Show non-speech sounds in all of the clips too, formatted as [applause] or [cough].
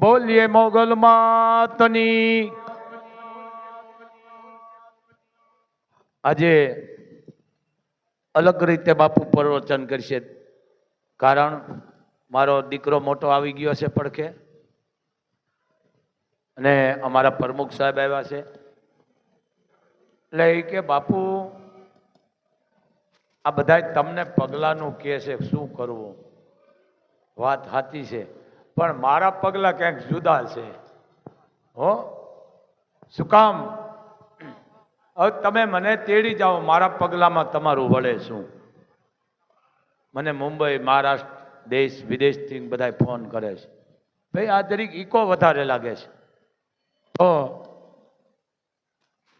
બોલીએ મોગલ માતની. આજે અલગ રીતે બાપુ પ્રવચન કરશે. કારણ મારો દીકરો મોટો આવી ગયો છે પડખે. અને અમારા પ્રમુખ સાહેબ આવ્યા છે. એટલે એ કે, બાપુ, આ બધા તમને પગલાંનું કહે છે, શું કરવું? વાત સાચી છે. પણ મારા પગલાં ક્યાંક જુદા છે. હો? શું કામ? હવે તમે મને તેડી જાઓ, મારા પગલામાં તમારું વળે શું? મને મુંબઈ, મહારાષ્ટ્ર, દેશ, વિદેશથી બધા ફોન કરે છે. ભાઈ, આ દરેક ઈકો વધારે લાગે છે. તો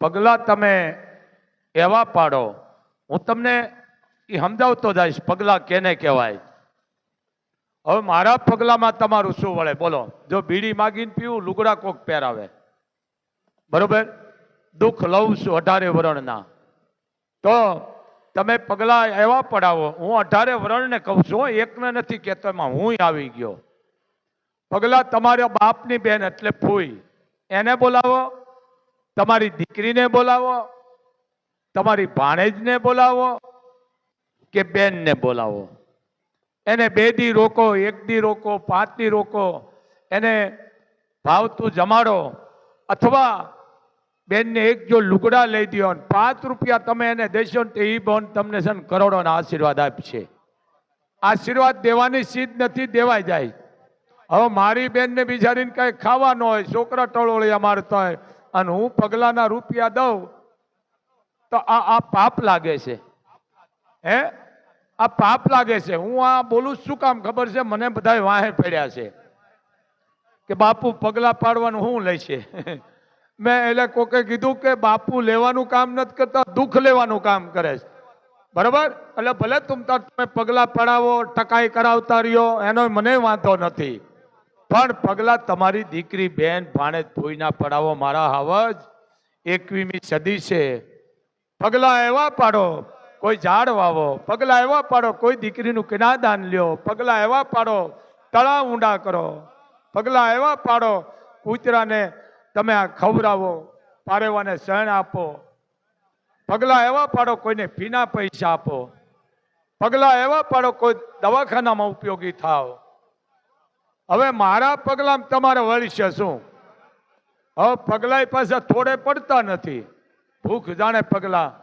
પગલાં તમે એવા પાડો. હું તમને એ સમજાવતો જઈશ, પગલાં કેને કહેવાય? હવે મારા પગલામાં તમારું શું વળે? બોલો. જો બીડી માગીને પીવું, લુગડા કોક પહેરાવે. બરોબર? દુઃખ લઉં છું અઢારે વરણના. તો તમે પગલાં એવા પડાવો, હું અઢારે વરણને કહું છું એકને નથી કહેતો એમાં, હું આવી ગયો. પગલાં તમારા બાપની બેન એટલે ફૂઈ. એને બોલાવો, તમારી દીકરીને બોલાવો, તમારી ભાણેજને બોલાવો કે બેનને બોલાવો? એને બે દી રોકો, એક દી રોકો, પાંચ દી રોકો. એને ભાવતું જમાડો. અથવા બેનને એક જો લુગડા લઈ દો ને પાંચ રૂપિયા તમે એને દેશો ને તો એ બોન તમને છે ને કરોડોના આશીર્વાદ આપશે. આશીર્વાદ દેવાની સીધ નથી, દેવાય જાય. હવે મારી બેનને બિચારીને કંઈ ખાવાનો હોય, છોકરા ટળોળિયા મારતા હોય, અને હું પગલાના રૂપિયા દઉં, તો આ આ પાપ લાગે છે. હે? આ પાપ લાગે છે. હું આ બોલું શું કામ ખબર છે? મને બધા વાહે પડ્યા છે. કે બાપુ પગલા પાડવાનું શું લે છે? [laughs] મેં એટલે કોકે કીધું કે બાપુ લેવાનું કામ નથી કરતા, દુઃખ લેવાનું કામ કરે છે. બરાબર? એટલે ભલે તમતા તમે પગલા પડાવો, ટકાઈ કરાવતા રહ્યો, એનો મને વાંધો નથી. પણ પગલા તમારી દીકરી બેન ભાણે ભૂઈના પડાવો, મારા હાવજ. એકવીમી સદી છે. પગલા એવા પાડો કોઈ ઝાડ વાવો, પગલાં એવા પાડો, કોઈ દીકરીનું કિનાદાન લ્યો, પગલાં એવા પાડો, તળાવ ઊંડા કરો, પગલાં એવા પાડો, કૂતરાને તમે આ ખવડાવો, પારેવાને શરણ આપો. પગલાં એવા પાડો, કોઈને ફીના પૈસા આપો. પગલાં એવા પાડો, કોઈ દવાખાનામાં ઉપયોગી થાવ. હવે મારા પગલાં તમારે વળશે શું? હવે પગલાય પાસે થોડે પડતા નથી. ભૂખ જાણે પગલા.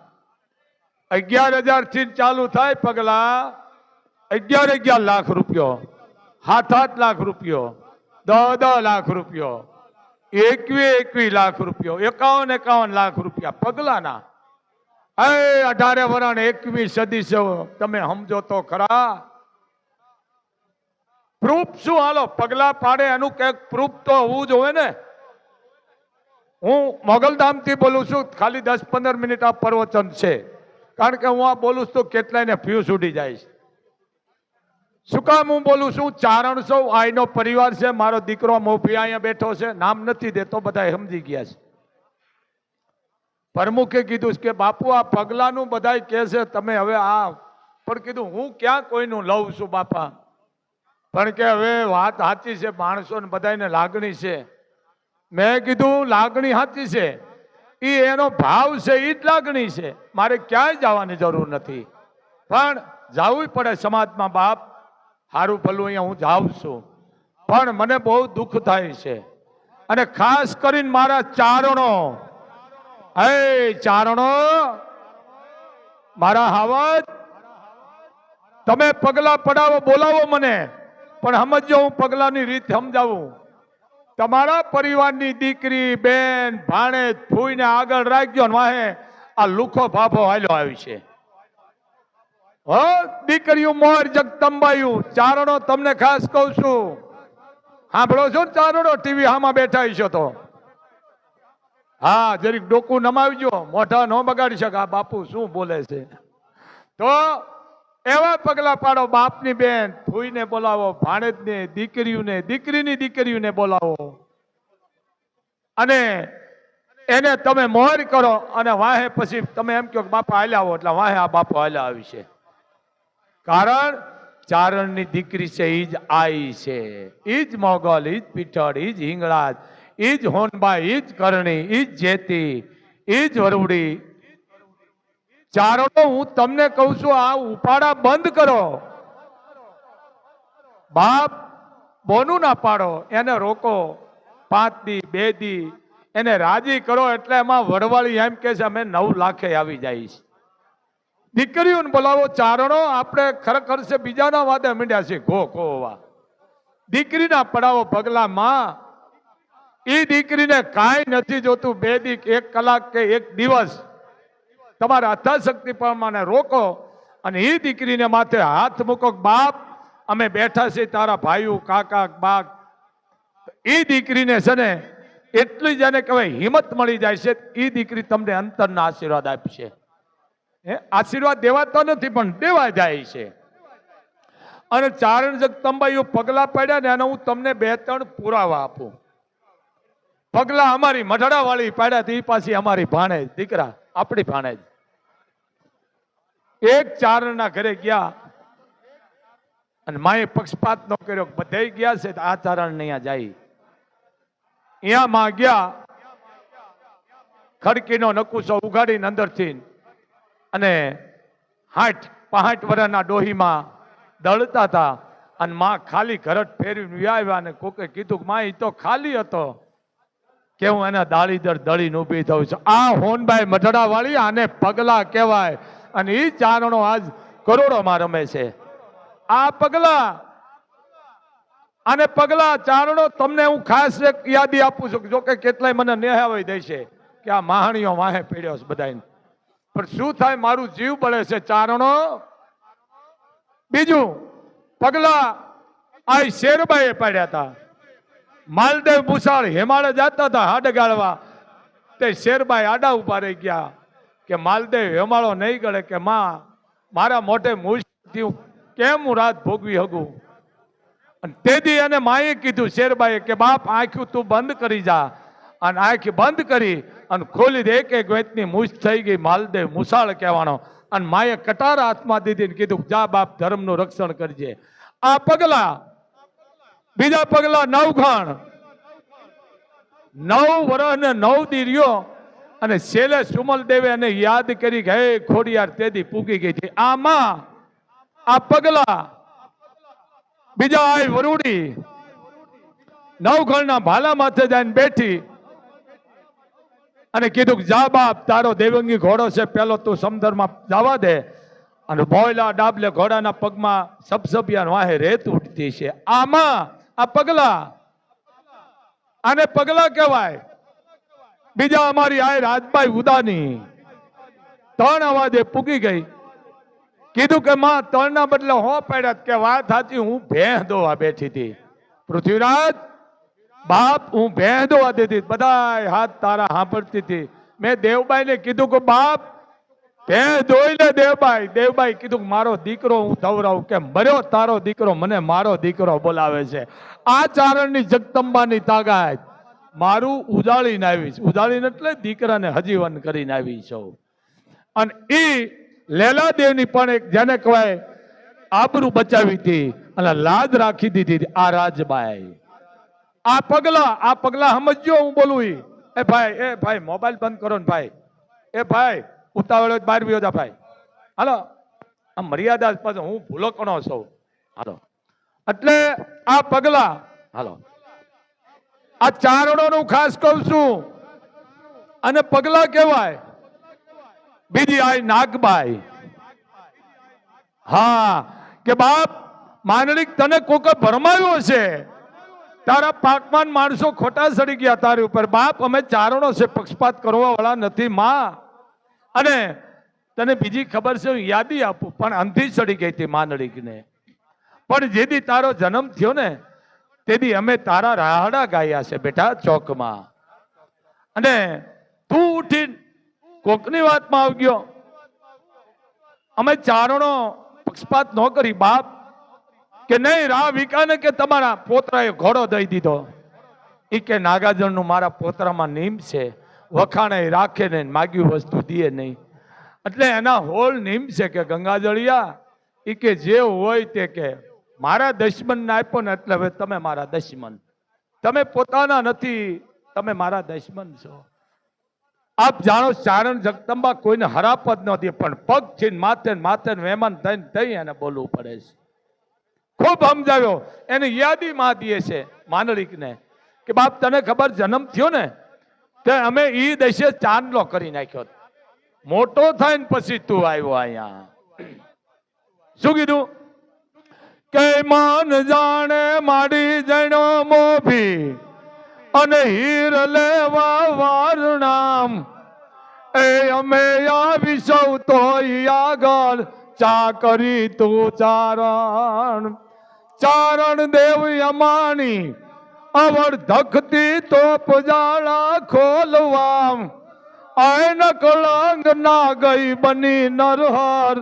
અગિયાર હજારથી ચાલુ થાય પગલા. અગિયાર અગિયાર લાખ રૂપિયો. સાત સાત લાખ રૂપિયો. દસ દહ લાખ રૂપિયો. એકવી એકવી લાખ રૂપિયો. એકાવન એકાવન લાખ રૂપિયા પગલાના. એ અઢારે વરણ એકવી સદી તમે સમજો તો ખરા. પ્રૂફ શું? હાલો, પગલા પાડે એનું કંઈક પ્રૂફ તો હોવું જોઈએ ને. હું મોગલધામથી બોલું છું, ખાલી દસ પંદર મિનિટ આ પ્રવચન છે. કારણ કે હું આ બોલું છું કેટલાયને ફ્યુઝ ઉડી જાય છે. શું કામ હું બોલું છું? ચારણ સૌ આઈનો પરિવાર છે, મારો દીકરો મોભી અહીંયા બેઠો છે, નામ નથી દેતો બધા સમજી ગયા છે. પ્રમુખે કીધું કે, બાપુ, આ પગલાનું બધા કહે છે, તમે હવે આ પણ કીધું, હું ક્યાં કોઈનું લઉં છું, બાપા? પણ કે હવે વાત સાચી છે માણસો ને બધાને લાગણી છે. મેં કીધું, લાગણી સાચી છે. એ એનો ભાવ છે એ જ લાગણી છે. મારે ક્યાંય જવાની જરૂર નથી. પણ જવું પડે સમાજમાં બાપ સારું ભલું અહીંયા હું જાઉં છું. પણ મને બહુ દુઃખ થાય છે. અને ખાસ કરીને મારા ચારણો. હે ચારણો, મારા હાવજ, તમે પગલા પડાવો, બોલાવો મને. પણ સમજો હું પગલાની રીત સમજાવું. તમારા પરિવારની દીકરી, બેન, ભાણે ફૂઈને આગળ રાખજો ને વાહે આ લુખો ફાફો હાલ્યો આવી છે. હો, દીકરીઓ મોર જગતંબાયું ચારણો તમને ખાસ કહું છું. સાંભળો છો ને ચારણો, ટીવી હામાં બેઠા છો તો. હા, જરીક ડોકું નમાવજો, મોઢા ન બગાડી શકે આ બાપુ શું બોલે છે? તો એવા પગલા પાડો, બાપની બેન ફૂઈને બોલાવો, ભાણેજને, દીકરીઓને, દીકરીની દીકરીઓને બોલાવો. અને એને તમે મોર કરો અને વાહે પછી તમે એમ કહો બાપા હાલ્યા આવો, એટલે વાહે આ બાપા હાલ્યા આવી છે. કારણ ચારણની દીકરી છે, ઈ જ આઈ છે. ઈ જ મોગલ, ઈ જ પીઠળ, ઈ જ હિંગળાજ, ઈ જ હોનબાઈ ઈ જ કરણી, ઈ જ જેતી, ઈ જ વરુડી ચારણો હું તમને કહું છું, આ ઉપાડા બંધ કરો. બાપ બોનું ના પાડો, એને રોકો. પાંચ દી, બે દી, એને રાજી કરો, એટલે એમાં વડવાળી એમ કે છે, અમે નવ લાખે આવી જાય છે. દીકરીઓને બોલાવો, ચારણો આપણે ખરેખર છે, બીજાના વાદે મીંડ્યા છે ઘો ઘોવા દીકરીના પડાવો પગલામાં એ દીકરીને કાંઈ નથી જોતું, બે દી એક કલાક કે એક દિવસ તમારા અથાશક્તિ પ્રમાણે રોકો અને એ દીકરીને માથે હાથ મૂકો બાપ, અમે બેઠા છીએ તારા ભાઈઓ, કાકા, બાગ. એ દીકરીને છે ને, એટલી જ એને કહેવાય હિંમત મળી જાય છે એ દીકરી તમને અંતરના આશીર્વાદ આપશે. હે, આશીર્વાદ દેવાતા નથી, પણ દેવા જાય છે. અને ચારણ જગદંબાઈઓ પગલા પડ્યા ને એના હું તમને બે ત્રણ પુરાવા આપું. પગલા અમારી મઢડાવાળી પાડ્યા તે પાછી અમારી ભાણે દીકરા આપણી ભાણેજ એક ચારણના ઘરે ગયા અને માએ પક્ષપાત નો કર્યો બધે ગયા છે આ ચારણ અહીંયા જાય. અહીંયા માં ગયા, ખડકીનો નકુસો ઉગાડીને અંદરથી અને હાઠ પાંઠ વર્ષના ડોહીમાં દળતા હતા અને માં ખાલી ઘરટ ફેરવીને આવ્યા અને કોકે કીધું માં એ તો ખાલી હતો. કે હું એના દાળી દર દળીને ઊભી થઉં છું. આ હોનભાઈ મઢડા વાળી આને પગલા કહેવાય. અને એ ચારણો આજ કરોડોમાં રમે છે. આ પગલા અને પગલા, ચારણો તમને હું ખાસ એક યાદી આપું છું જોકે કેટલાય મને નેહાવી દેશે કે આ માહણીઓ વાહે પીડ્યો છે બધાને પણ શું થાય મારું જીવ બળે છે ચારણો? બીજું, પગલા આ શેરબાઈએ પાડ્યા હતા. માલદેવ ભૂષાળ હેમાળે જતા હતા હાડ ગાળવા. તે શેરબાઈ આડા ઊભા રહી ગયા કે માલદેવ હેમાળો નહીં ગળે કે માં, મારા મોઢે હું કેમ હું રાત ભોગવી હગું? અને તેથી એને માએ કીધું શેરબાઈએ કે બાપ આંખ્યું તું બંધ કરી જા. અને આંખ બંધ કરી અને ખોલી દે એક એક વેતની મૂછ થઈ ગઈ માલદેવ મુસાળ કહેવાનો. અને માએ કટાર હાથમાં દીધી કીધું, જા બાપ, ધર્મનું રક્ષણ કરજે. આ પગલા બીજા પગલા નવઘણ નવ વર્ષ ને નવ દીર્યો અને છેલ્લે સુમલ દેવે એને યાદ કરી કે, હે ખોડિયાર તેથી પૂકી ગઈ છે. આમાં આ પગલા બીજા આ વરુડી નવખણના ભાલા માથે જઈને બેઠી અને કીધું જા બાપ, તારો દેવંગી ઘોડો છે, પેલો તું સમંદરમાં જવા દે. અને ભોયલા ડાબલે ઘોડાના પગમાં સબસબિયાન વાહે રેત ઉઠતી છે. આમાં આ પગલા આને પગલા કહેવાય. બીજા અમારી આ રાજભાઈ ઉદાની ત્રણ અવાજે પૂગી ગઈ. કીધું કે માં ત્રણના બદલે હો પડ્યા કે વાત સાચી, હું ભેં દોવા બેઠી હતી. પૃથ્વીરાજ, બાપ, હું ભેં દોવા દેતી બધા હાથ તારા સાંભળતી હતી. મેં દેવબાઈને કીધું કે બાપ ભેં જોઈ લે દેવભાઈ દેવભાઈ કીધું મારો દીકરો હું ધવરાવું. કે મર્યો તારો દીકરો, મને મારો દીકરો બોલાવે છે. આ ચારણની જગદંબાની તાગાત મારું ઉજાળીને આવી છે. ઉજાળીને એટલે દીકરાને હજીવન કરીને આવી છું. અને એ લેલાદેવની પણ એક જેને કહેવાય આબરૂ બચાવી હતી અને લાજ રાખી દીધી આ રાજબાઈ. આ પગલા આ પગલા સમજ્યો હું બોલું એ ભાઈ એ ભાઈ, મોબાઈલ બંધ કરો ને ભાઈ. એ ભાઈ ઉતાવળ બહાર જા ભાઈ. હાલો? આ મર્યાદા પાછો હું ભૂલો કણો છું? હાલો. એટલે આ પગલા, હાલો. આ ચારણોનું ખાસ કહું છું. અને પગલા કહેવાય, બીજી આ નાગબાઈ. હા, કે બાપ માનડી તને કોક ભરમાવ્યો છે? તારા પાકમાન માણસો ખોટા સડી ગયા તારી ઉપર. બાપ, અમે ચારણો છે, પક્ષપાત કરવા વાળા નથી, માં. અને તને બીજી ખબર છે, હું યાદી આપું, પણ અંધી ચડી ગઈ હતી માંડલિકને પણ જેથી તારો જન્મ થયો ને તેથી અમે તારા રાહડા ગાયા છે બેટા ચોકમાં. અને તું ઉઠી કોકની વાતમાં આવી ગયો અમે ચારણો પક્ષપાત ન કરી, બાપ, કે નહીં રા વિકાને કે તમારા પોતરાએ ઘોડો દઈ દીધો. એ કે નાગાજણનું મારા પોતરામાં નીમ છે. વખાણે રાખે ને માગ્યું વસ્તુ દીએ નહીં. એટલે એના હોલ નિમ છે કે ગંગાજળિયા એ કે જે હોય તે કે, મારા દશમનને આપ્યો ને એટલે હવે તમે મારા દશમન. તમે પોતાના નથી, તમે મારા દશમન છો. આપ જાણો ચારણ જગદંબા કોઈને હરાપત નથી પણ પગ છે માથે માથે મહેમાન થઈને થઈ એને બોલવું પડે છે. ખૂબ સમજાવ્યો. એને યાદીમાં દે છે માનરિકને કે બાપ, તને ખબર જન્મ થયો ને? તે અમે ઈ દેશે ચાંદલો કરી નાખ્યો. મોટો થાય પછી તું આવ્યો અહીંયા. શું કીધું? કે માન જાણે માડી જણો મોભી અને હીર લેવા વારણામ એ અમે આવી સૌ તો આગળ. ચા કરી તું ચારણ. ચારણ દેવ અમાણી અવર ધકતી તો જાળા ખોલવામ આયન કળંગ ના ગઈ બની નરહર.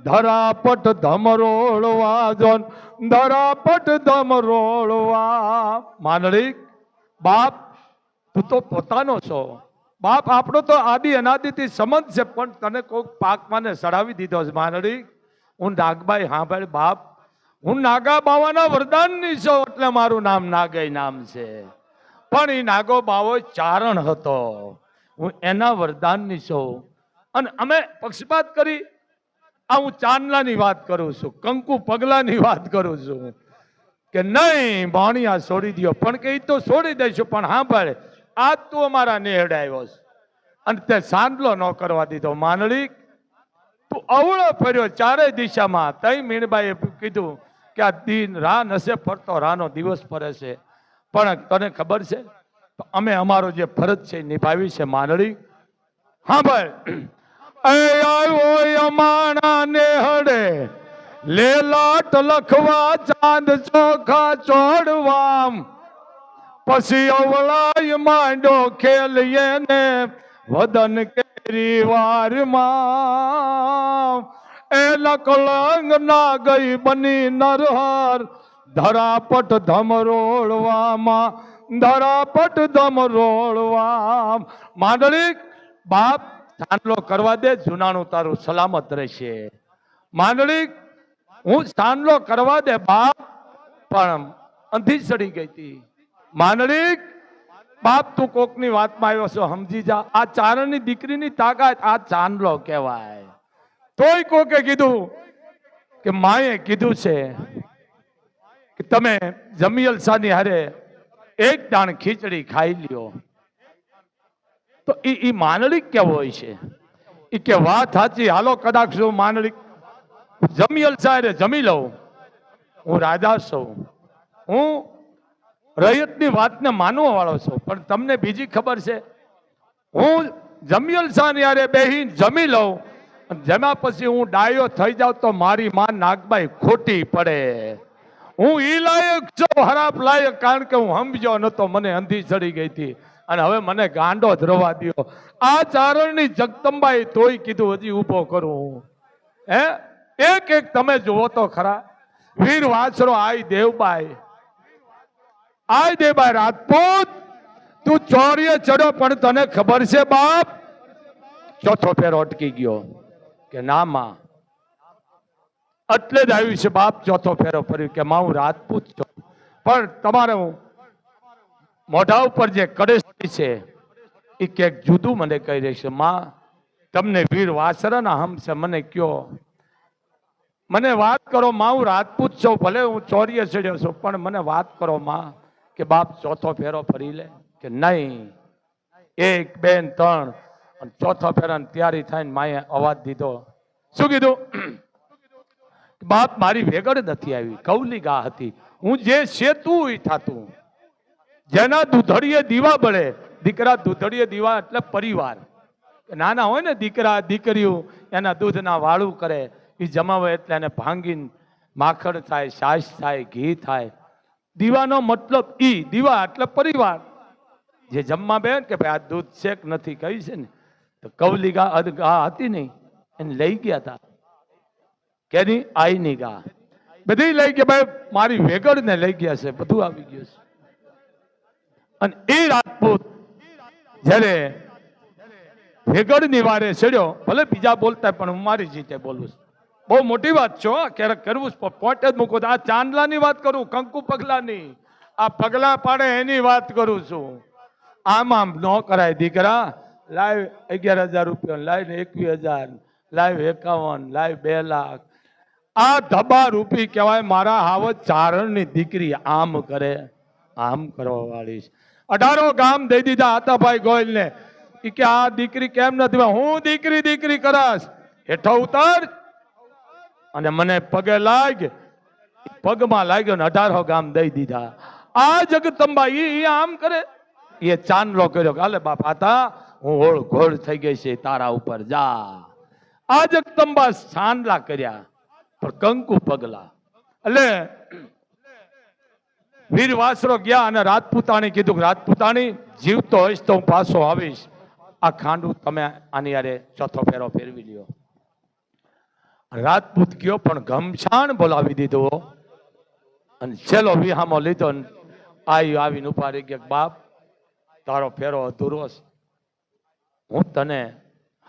ધરાપટ ધમરોળવા જોન. ધરાપટ ધમરોળવા. માંડળી બાપ, તું તો પોતાનો છો. બાપ, આપણો તો આદિ અનાદિથી સંબંધ છે, પણ તને કોઈક પાકમાં ને સડાવી દીધો છે માંડળી હું નાગબાઈ હા ભાઈ બાપ હું નાગા બાવાના વરદાનની છું, એટલે મારું નામ નાગાઈ નામ છે. પણ એ નાગો બાવો ચારણ હતો. હું એના વરદાનની છું. અને અમે પક્ષપાત કરી. આ હું ચાંદલાની વાત કરું છું, કંકુ પગલાની વાત કરું છું. કે નહીં, ભાણિયા છોડી દ્યો. પણ કે એ તો છોડી દઈશું, પણ હા ભાઈ આ તું અમારા નેહડ આવ્યો છે. અને તે સાંડલો ન કરવા દીધો. માનડી તું અવળો ફર્યો ચારેય દિશામાં. તઈ મીણબાઈએ કીધું કે આ દિન રા નસે ફરતો રાનો દિવસ ફરે છે. પણ તને ખબર છે? અમે અમારો જે ફરજ છે નિભાવી છે માનડી હા ભાઈ. આવ્યો અમાણા નેહડે. લેલાટ લખવા ચાંદ ચોખા ચોડવામ. પછી અવળાય માંડો ખેલીએ ને વદન કેરી વારમાં. એ લકલંગ ના ગઈ બની નરહર. ધરાપટ ધમરોળવામાં ધરાપટ ધમરોળવા માંડળી બાપ ચાંદલો કરવા દે, જુનાણું તારું સલામત રહેશે. માંડળી હું ચાંદલો કરવા દે, બાપ, પણ અંધી ચડી ગઈ હતી. માંડળી બાપ, તું કોકની વાતમાં આવ્યો છો, સમજી જા. આ ચારણની દીકરીની તાકાત આ ચાંદલો કહેવાય. તોય કોકે કીધું કે માએ કીધું છે કે તમે જમિયલ શાહની હારે એક દાણ ખીચડી ખાઈ લ્યો. તો એ એ માનડિક કેવો હોય છે? એ કે વાત સાચી, હાલો કદાચ હું માનડિક જમિયલ સાહેબ જમી લઉં. હું રાજા છું. હું રૈયતની વાતને માનવા વાળો છું. પણ તમને બીજી ખબર છે? હું જમિયલ શાહ યારે બેહીન જમી લઉં. જમ્યા પછી હું ડાયો થઈ જાઉં તો મારી માં નાગબાઈ ખોટી પડે. હું ઈ લાયક છું હરાપ લાયક, કારણ કે હું સમજ્યો નતો, મને અંધી ચડી ગઈ હતી. અને હવે મને ગાંડો ધરવા દો આ ચારણની જગદંબાએ તોય કીધું, હજી ઊભો કરું હું. હે? એક એક તમે જુઓ તો ખરા. વીર વાછરો, આઈ દેવબાઈ. આઈ દેવબાઈ, રાજપૂત, તું ચોરીએ ચડો પણ તને ખબર છે બાપ? ચોથો ફેર અટકી ગયો. કે ના માં. એટલે જ આવ્યું છે બાપ ચોથો ફેરો ફર્યું કે માં, હું રાજપૂત છું. પણ તમારે મોઢા ઉપર જે કડેસી છે એ ક્યાંક જુદું મને કહી છે, માં, તમને વીર વાસરાના હમ છે, મને કયો. મને વાત કરો, માં, હું રાજપૂત છું, ભલે હું ચોરીએ ચડ્યો છું, પણ મને વાત કરો, માં, કે બાપ ચોથો ફેરો ફરી લે કે નહીં. એક, બે, ત્રણ અને ચોથો ફેરાન તૈયારી થઈને માએ અવાજ દીધો, શું કીધું? બાપ મારી વેગડ નથી આવી કૌલિકા હતી. હું જે સેતું એ થતું. જેના દૂધડીએ દીવા બળે, દીકરા દૂધડીએ દીવા એટલે પરિવાર. નાના હોય ને દીકરા, દીકરીઓ, એના દૂધના વાળું કરે એ જમાવે એટલે એને ભાંગીને માખણ થાય છાશ થાય, ઘી થાય. દીવાનો મતલબ ઈ, દીવા એટલે પરિવાર. જે જમવા બે કે ભાઈ આ દૂધ છે કે નથી, કહી છે ને તો કૌલિકા અધ ગા હતી નહીં, એને લઈ ગયા હતા કેની? આઈની ગા. બધી લઈ ગયા, ભાઈ, મારી વેગડ ને લઈ ગયા છે, બધું આવી ગયું છે. અને એ રાજપૂત જ્યારે વેગડની વારે ચડ્યો, ભલે બીજા બોલતા પણ હું મારી રીતે બોલું છું. બહુ મોટી વાત છો ક્યારેક કરવું જ પ- પોતે જ મૂકો આ ચાંદલાની વાત કરું, કંકુ પગલાની. આ પગલા પાડે એની વાત કરું છું. આમ આમ ન કરાય દીકરા. લાઈવ અગિયાર હજાર રૂપિયા, લાઈવ એકવીસ હજાર, લાઈવ એકાવન, લાઈવ બે લાખ. આ ધબા રૂપી કહેવાય મારા હાવત ચારણની દીકરી આમ કરે, આમ કરવા વાળી છે. અઢારો ગામ દઈ દીધા આતાભાઈ ગોયલને. એ કે આ દીકરી કેમ નથી હું દીકરી દીકરી કરાશ. હેઠો ઉતર. અને મને પગે લાગ, પગમાં લાગ્યો ને અઢારો ગામ દઈ દીધા. આ જગતંબા ઈ આમ કરે. એ ચાંદલો કર્યો કાલે બાપ આતા હું હોળ ઘોળ થઈ ગઈ છે, તારા ઉપર જા. આ જગદંબા સાંડલા કર્યા, પણ કંકુ પગલા. એટલે વીર વાસરો ગયા અને રાજપૂતાણી કીધું કે, રાજપૂતાણી, જીવતો હોઈશ તો હું પાછો આવીશ. આ ખાંડું તમે આની યારે ચોથો ફેરો ફેરવી લ્યો. રાજપૂત ગયો પણ ઘમછાણ બોલાવી દીધો. અને છેલ્લો વિહામો લીધો આઈ આવીને ઉપાડી ગયા બાપ, તારો ફેરો અધૂરો છે. હું તને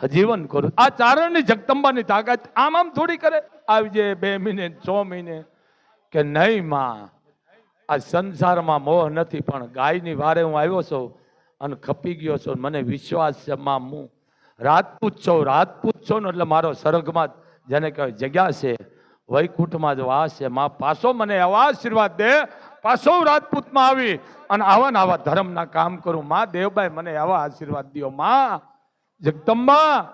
હજીવન કરું. આ ચારણની જગદંબાની તાકાત આમ આમ થોડી કરે. આવી જાય બે મહિને છ મહિને કે નહીં માં, આ સંસારમાં મોહ નથી, પણ ગાયની વારે હું આવ્યો છું અને ખપી ગયો છું. મને વિશ્વાસ છે, માં, હું રાજપૂત છો રાજપૂત છો ને એટલે મારો સ્વર્ગમાં જ જેને કહેવાય જગ્યા છે, વૈકુંઠમાં જ વાસ છે. માં, પાછો મને એવા આશીર્વાદ દે. પાછો રાજપૂતમાં આવી અને આવા ને આવા ધર્મના કામ કરું. માં, દેવભાઈ, મને એવા આશીર્વાદ દ્યો. માં જગદંબા,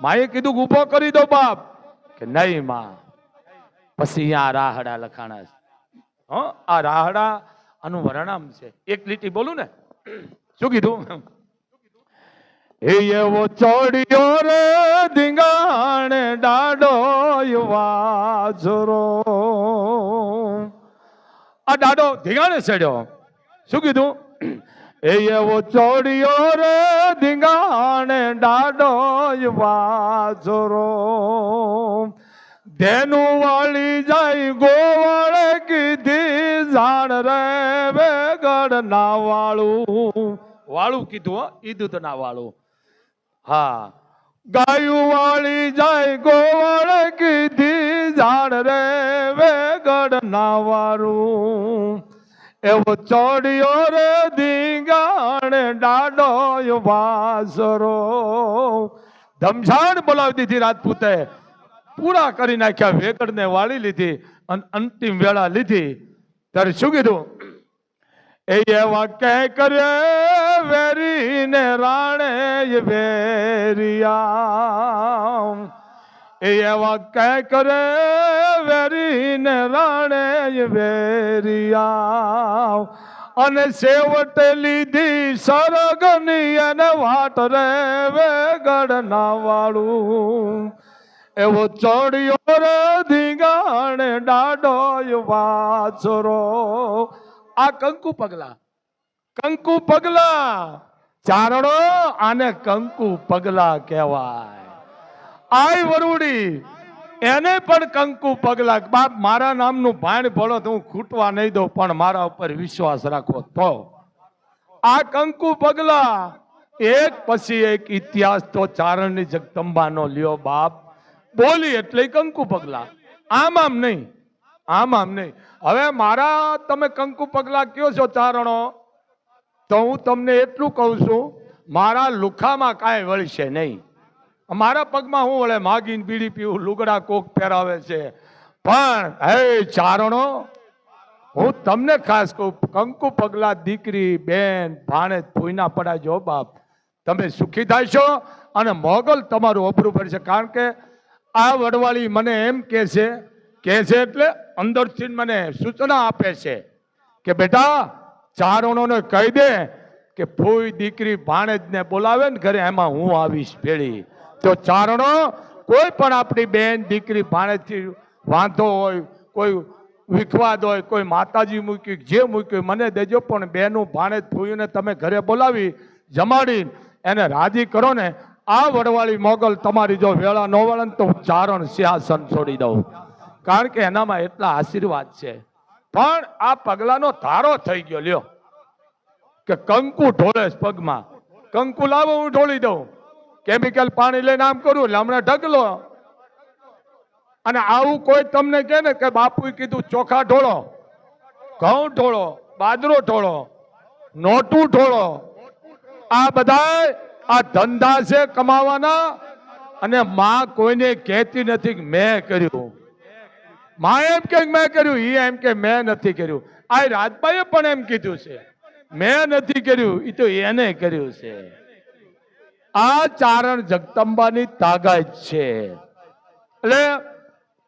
માએ કીધું ઊભો કરી દો બાપ. કે નહીં માં, પછી અહીંયા રાહડા લખાણા છે. હો, આ રાહડા આનું વર્ણામ છે. એક લીટી બોલું ને. શું કીધું? એવો ચોડિયો રે, ધીંગાણે ડાડો વાજરો. આ ડાડો ધીંગાણે ચડ્યો. શું કીધું? એવો ચોડિયો રે, ધીંગાણે ડાડો વાજરો ધેનું વાળી જાય ગોવાળ કીધી, જાણ રે વેગડ ના વાળું વાળું કીધું, હો, ઈ ના વાળું હા. ગાયું વાળી જાય ગોવાળ કીધી, જાણ રે વેગડ ના વાળું એવો ચોડિયો રે ધીંગાણે, ડાડો વાસરો. ધમઝાણ બોલાવી દીધી રાજપૂતે. પૂરા કરી નાખ્યા, વેગડને વાળી લીધી અને અંતિમ વેળા લીધી. ત્યારે શું કીધું? એ એવા કે કરે, વેરીને રાણે વેરિયા એ એવા કે કરે વેરીને રાણે વેરિયા અને સેવટ લીધી સરગની અને વાટ રે વેગડ ના વાળું. એવો ચોડિયો રે ધીંગાણે ડાડો વાછરો. આ કંકુ પગલા. કંકુ પગલા. ચારણો આને કંકુ પગલા કહેવાય. આય વરુડી એને પણ કંકુ પગલા બાપ, મારા નામનું ભાણ ભળો તો હું ખૂટવા નહીં દઉં, પણ મારા ઉપર વિશ્વાસ રાખો તો. આ કંકુ પગલા, એક પછી એક ઇતિહાસ તો ચારણની જગદંબાનો લ્યો, બાપ. બોલી એટલે કંકુ પગલા. આમ આમ નહીં, આમ આમ નહીં. હવે મારા, તમે કંકુ પગલા કયો છો ચારણો? તો હું તમને એટલું કહું છું, મારા લુખામાં કાંઈ વળશે નહીં. મારા પગમાં હું વળે માગીને બીડી પીવું, લુગડા કોક પહેરાવે છે. પણ, હે ચારણો, હું તમને ખાસ કહું, કંકુ પગલા દીકરી, બેન ભાણેજ ભૂઈના પડાજો બાપ, તમે સુખી થાય છો અને મોગલ તમારું અપરું પડશે કારણ કે આ વડવાળી મને એમ કહે છે કહે છે એટલે અંદરથી મને સૂચના આપે છે કે બેટા, ચારણોને કહી દે કે ફૂઈ દીકરી ભાણેજને બોલાવે ને ઘરે, એમાં હું આવીશ ભેળી. તો ચારણો, કોઈ પણ આપણી બેન, દીકરી ભાણેથી વાંધો હોય, કોઈ વિખવાદ હોય, કોઈ માતાજી મૂકી, જે મૂક્યું મને દેજો, પણ બેનું, ભાણેજ ફૂઈને તમે ઘરે બોલાવી જમાડી એને રાજી કરો ને આ વડવાળી મોગલ તમારી જો વેળા ન વળે તો હું ચારણ સિંહાસન છોડી દઉં. કારણ કે એનામાં એટલા આશીર્વાદ છે. પણ આ પગલાનો ધારો થઈ ગયો, લ્યો. કે કંકુ ઢોળે પગમાં. કંકુ લાવો, હું ઢોળી દઉં. કેમિકલ પાણી લઈને આમ કરું એટલે હમણાં ઢગલો. અને આવું કોઈ તમને કહે ને કે બાપુએ કીધું, ચોખા ઢોળો, ઘઉં ઢોળો બાદરો ઢોળો, નોટું ઢોળો. આ બધા આ ધંધા છે કમાવાના. અને માં કોઈને કહેતી નથી કે મેં કર્યું. માં એમ કે મેં કર્યું એ એમ કે મેં નથી કર્યું. આ રાજભાઈએ પણ એમ કીધું છે. મેં નથી કર્યું એ તો એને કર્યું છે. આ ચારણ જગદંબાની તાકાત છે. એટલે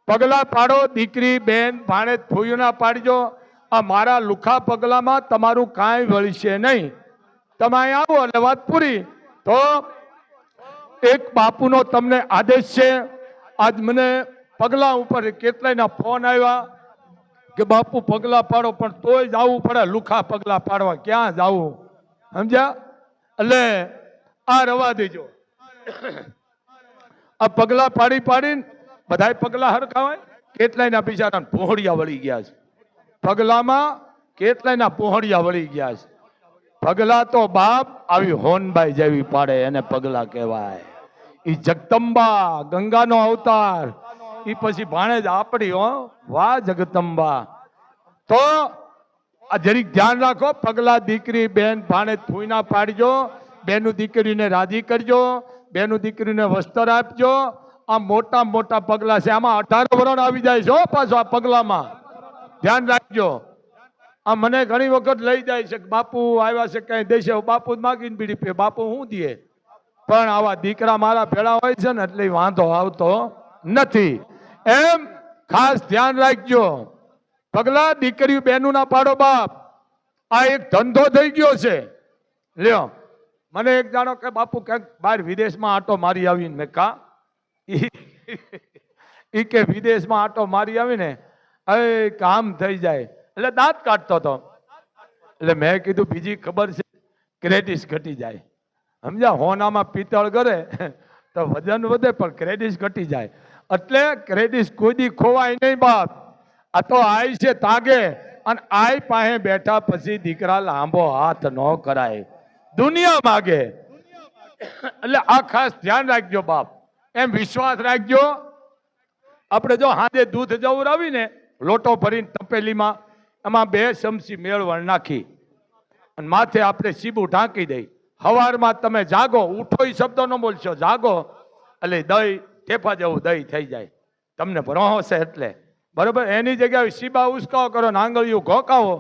પગલા પાડો, દીકરી, બેન ભાણે ફૂયુના પાડજો. આ મારા લુખા પગલામાં તમારું કાંઈ વળશે નહીં. તમે અહીં આવો એટલે વાત પૂરી. તો એક બાપુનો તમને આદેશ છે. આજ મને પગલા ઉપર કેટલાયના ફોન આવ્યા કે બાપુ પગલા પાડો, પણ તોય જવું પડે લુખા પગલા પાડવા. ક્યાં જવું? સમજ્યા? એટલે આ રવા દેજો. આ પગલા પાડી પાડીને બધાય પગલા હરખાવાય. કેટલાયના બિચારા પહોળિયા વળી ગયા છે. પગલામાં કેટલાયના પહોળિયા વળી ગયા છે. પગલા તો બાપ આવી હોનબાઈ જેવી પાડે એને પગલા કહેવાય. ઈ જગદંબા, ગંગાનો અવતાર. ઈ પછી ભાણેજ આપણી, હો. વાહ જગદંબા. તો આ જરીક ધ્યાન રાખો, પગલા દીકરી બેન ભાણેજ ફૂઈના પાડજો. બેનું દીકરીને રાજી કરજો, બેનું દીકરીને વસ્ત્ર આપજો. આ મોટા મોટા પગલા છે. આમાં અઢાર વરણ આવી જાય છે પાછો આ પગલામાં. ધ્યાન રાખજો. આ મને ઘણી વખત લઈ જાય છે બાપુ આવ્યા છે કઈ દેશે? બાપુ જ માગીને બીડી પીએ. બાપુ શું દે પણ આવા દીકરા મારા ભેળા હોય છે ને એટલે વાંધો આવતો નથી. એમ ખાસ ધ્યાન રાખજો. પગલા દીકરી બેનું ના પાડો બાપ. આ એક ધંધો થઈ ગયો છે. લ્યો. મને એક જાણો કે બાપુ ક્યાંક બહાર વિદેશમાં આટો મારી આવીને મેં કા? ઈ કે વિદેશમાં આટો મારી આવીને હવે કામ થઈ જાય. એટલે દાંત કાઢતો હતો. એટલે મેં કીધું, બીજી ખબર છે, ક્રેડિટ ઘટી જાય. સમજ્યા? હોનામાં પિત્તળ કરે તો વજન વધે, પણ ક્રેડિટ ઘટી જાય. એટલે ક્રેડિટ કોઈ ખોવાય નહીં બાપ. આ તો આય છે, તાગે. અને આય પાસે બેઠા પછી દીકરા લાંબો હાથ ન કરાય. દુનિયા માગે. એટલે આ ખાસ ધ્યાન રાખજો બાપ. એમ વિશ્વાસ રાખજો. આપણે જો હાજે દૂધ જવરાવીને લોટો ભરીને તપેલીમાં એમાં બે ચમચી મેળવણ નાખી અને માથે આપણે સીબું ઢાંકી દઈ. હવારમાં તમે જાગો ઉઠો એ શબ્દો ન બોલશો, જાગો. એટલે દહીં ટેફા જેવું દહીં થઈ જાય. તમને ભરોસે એટલે. બરોબર? એની જગ્યાએ સીબા ઉસકાવો, કરો ને આંગળીઓ ઘોકાવો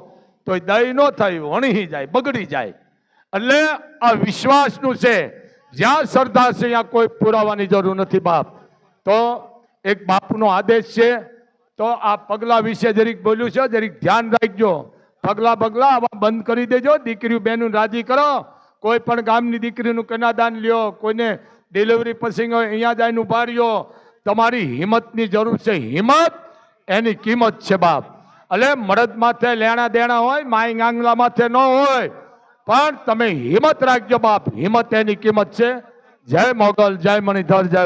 તો દહીં ન થયું, વણી જાય, બગડી જાય. એટલે આ વિશ્વાસનું છે. જ્યાં શ્રદ્ધા છે, ત્યાં કોઈ પુરાવાની જરૂર નથી, બાપ. તો એક બાપનો આદેશ છે. તો આ પગલા વિશે જરીક બોલ્યું છે, જરીક ધ્યાન રાખજો. પગલા પગલા આવા બંધ કરી દેજો. દીકરીઓ બહેનું રાજી કરો. કોઈ પણ ગામની દીકરીનું કન્યાદાન લ્યો. કોઈને ડિલિવરી પછી અહીંયા જઈને ઊભા તમારી હિંમતની જરૂર છે. હિંમત એની કિંમત છે, બાપ. એટલે મરદ માથે લેણા દેણા હોય માઈ આંગલા માથે ન હોય પણ તમે હિંમત રાખજો બાપ. હિંમત એની કિંમત છે. જય મોગલ જય મણિધર જય